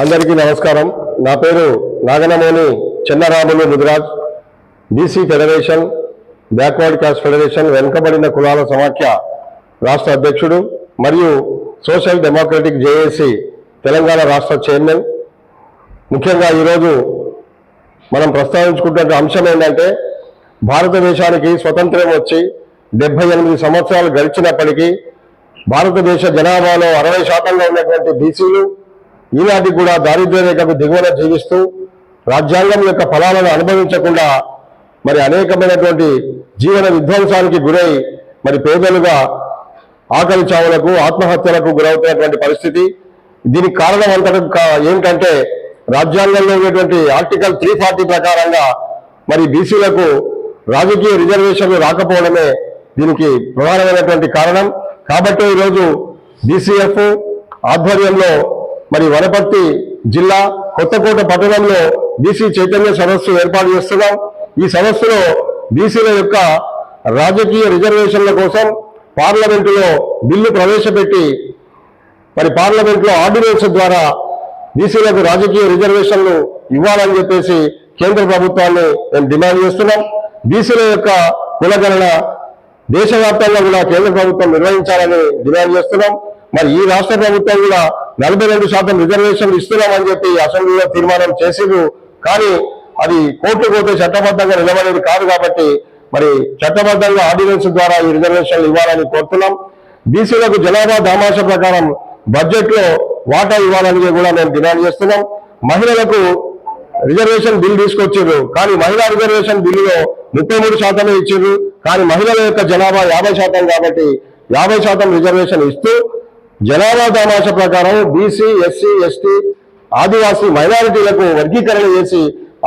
అందరికీ నమస్కారం. నా పేరు Naganamoni Chennaramulu Mudiraj. BC federation backward caste federation వెనుకబడిన కులాల సమాఖ్య రాష్ట్ర అధ్యక్షుడు మరియు సోషల్ డెమోక్రటిక్ జేఏసీ తెలంగాణ రాష్ట్ర చైర్మన్. ముఖ్యంగా ఈరోజు మనం ప్రస్తావించుకుంటున్న అంశం ఏంటంటే భారతదేశానికి స్వతంత్రం వచ్చి డెబ్బై ఎనిమిది సంవత్సరాలు గడిచినప్పటికీ భారతదేశ జనాభాలో అరవై శాతంగా ఉన్నటువంటి బీసీలు ఈనాటి కూడా దారిద్ర్య రేఖకు దిగువన జీవిస్తూ రాజ్యాంగం యొక్క ఫలాలను అనుభవించకుండా మరి అనేకమైనటువంటి జీవన విధ్వంసానికి గురై మరి పేదలుగా ఆకలి చావులకు ఆత్మహత్యలకు గురవుతున్నటువంటి పరిస్థితి. దీనికి కారణం అంతటా ఏంటంటే రాజ్యాంగంలో ఉన్నటువంటి ఆర్టికల్ త్రీ ఫార్టీ ప్రకారంగా మరి బీసీలకు రాజకీయ రిజర్వేషన్లు రాకపోవడమే దీనికి ప్రధానమైనటువంటి కారణం. కాబట్టి ఈరోజు బీసీఎఫ్ ఆధ్వర్యంలో మరి వనపర్తి జిల్లా కొత్తకోట పట్టణంలో బీసీ చైతన్య సదస్సు ఏర్పాటు చేస్తున్నాం. ఈ సదస్సులో బీసీల యొక్క రాజకీయ రిజర్వేషన్ల కోసం పార్లమెంటులో బిల్లు ప్రవేశపెట్టి మరి పార్లమెంట్లో ఆర్డినెన్స్ ద్వారా బీసీలకు రాజకీయ రిజర్వేషన్లు ఇవ్వాలని చెప్పేసి కేంద్ర ప్రభుత్వాన్ని మేము డిమాండ్ చేస్తున్నాం. బీసీల యొక్క కులగణన దేశవ్యాప్తంగా కూడా కేంద్ర ప్రభుత్వం నిర్వహించాలని డిమాండ్ చేస్తున్నాం. మరి ఈ రాష్ట్ర ప్రభుత్వం కూడా నలభై రెండు శాతం రిజర్వేషన్లు ఇస్తున్నామని చెప్పి అసెంబ్లీలో తీర్మానం చేసిండ్రు. కానీ అది కోర్టు పోతే చట్టబద్ధంగా నిలబడేది కాదు కాబట్టి మరి చట్టబద్ధంగా ఆర్డినెన్స్ ద్వారా ఈ రిజర్వేషన్లు ఇవ్వాలని కోరుతున్నాం. బీసీలకు జనాభా దామాష ప్రకారం బడ్జెట్లో వాటా ఇవ్వాలని కూడా మేము డిమాండ్ చేస్తున్నాం. మహిళలకు రిజర్వేషన్ బిల్ తీసుకొచ్చారు కానీ మహిళా రిజర్వేషన్ బిల్లులో ముప్పై మూడు శాతమే ఇచ్చారు కానీ మహిళల యొక్క జనాభా యాభై శాతం కాబట్టి యాభై శాతం రిజర్వేషన్ ఇస్తూ జనాభా తమాష ప్రకారం బీసీ ఎస్సీ ఎస్టీ ఆదివాసీ మైనారిటీలకు వర్గీకరణ చేసి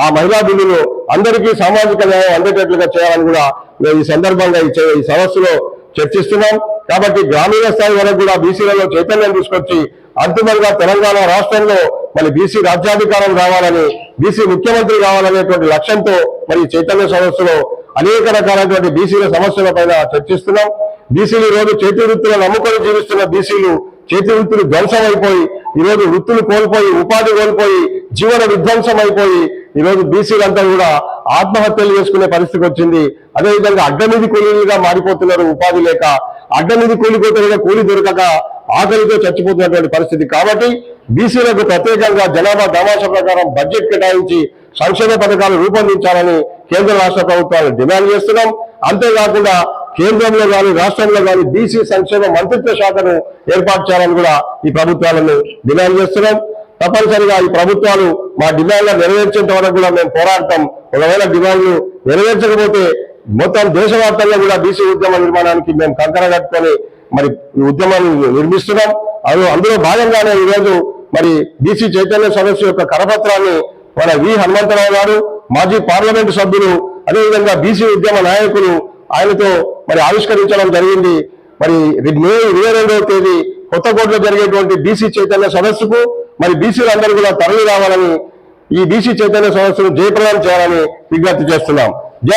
ఆ మహిళా బిల్లులు అందరికీ సామాజిక న్యాయం అందేటట్లుగా చేయాలని కూడా మేము ఈ సందర్భంగా ఈ ఈ సదస్సులో చర్చిస్తున్నాం. కాబట్టి గ్రామీణ స్థాయి వరకు కూడా బీసీలలో చైతన్యం తీసుకొచ్చి అంతిమంగా తెలంగాణ రాష్ట్రంలో మరి బీసీ రాజ్యాధికారం రావాలని బీసీ ముఖ్యమంత్రి కావాలనేటువంటి లక్ష్యంతో మరి చైతన్య సదస్సులో అనేక రకాలైనటువంటి బీసీల సమస్యల పైన చర్చిస్తున్నాం. బీసీలు ఈరోజు రోజు చేతి వృత్తులను నమ్ముకొని జీవిస్తున్న బీసీలు చేతి వృత్తులు ధ్వంసమైపోయి అయిపోయి ఈరోజు వృత్తులు కోల్పోయి ఉపాధి కోల్పోయి జీవన విధ్వంసం అయిపోయి ఈరోజు బీసీలంతా కూడా ఆత్మహత్యలు చేసుకునే పరిస్థితి వచ్చింది. అదేవిధంగా అడ్డమిది కూలీలుగా మారిపోతున్నారు ఉపాధి లేక. అడ్డమిది కూలిపోతున్న కూలి దొరకక ఆకలితో చచ్చిపోతున్నటువంటి పరిస్థితి. కాబట్టి బీసీలకు ప్రత్యేకంగా జనాభా దామాష ప్రకారం బడ్జెట్ కేటాయించి సంక్షేమ పథకాలు రూపొందించాలని కేంద్ర రాష్ట్ర ప్రభుత్వాలు డిమాండ్ చేస్తున్నాం. అంతేకాకుండా కేంద్రంలో కానీ రాష్ట్రంలో కానీ బీసీ సంక్షేమ మంత్రిత్వ శాఖను ఏర్పాటు చేయాలని కూడా ఈ ప్రభుత్వాలను డిమాండ్ చేస్తున్నాం. తప్పనిసరిగా ఈ ప్రభుత్వాలు మా డిమాండ్లు నెరవేర్చేంత వరకు కూడా మేము పోరాడతాం. ఒకవేళ డిమాండ్లు నెరవేర్చకపోతే మొత్తం దేశవ్యాప్తంగా కూడా బీసీ ఉద్యమ నిర్మాణానికి మేము కంకర కట్టుకొని మరి ఈ ఉద్యమాన్ని నిర్మిస్తున్నాం. అది అందులో భాగంగానే ఈరోజు మరి బీసీ చైతన్య సదస్సు యొక్క కరపత్రాన్ని మన వి హనుమంతరావు గారు మాజీ పార్లమెంటు సభ్యులు అదేవిధంగా బీసీ ఉద్యమ నాయకులు ఆయనతో మరి ఆవిష్కరించడం జరిగింది. మరి మే ఇరవై రెండవ తేదీ కొత్తకోటలో జరిగేటువంటి బీసీ చైతన్య సదస్సుకు మరి బీసీలందరూ కూడా తరలి రావాలని ఈ బీసీ చైతన్య సదస్సును జయప్రదం చేయాలని విజ్ఞప్తి చేస్తున్నాం.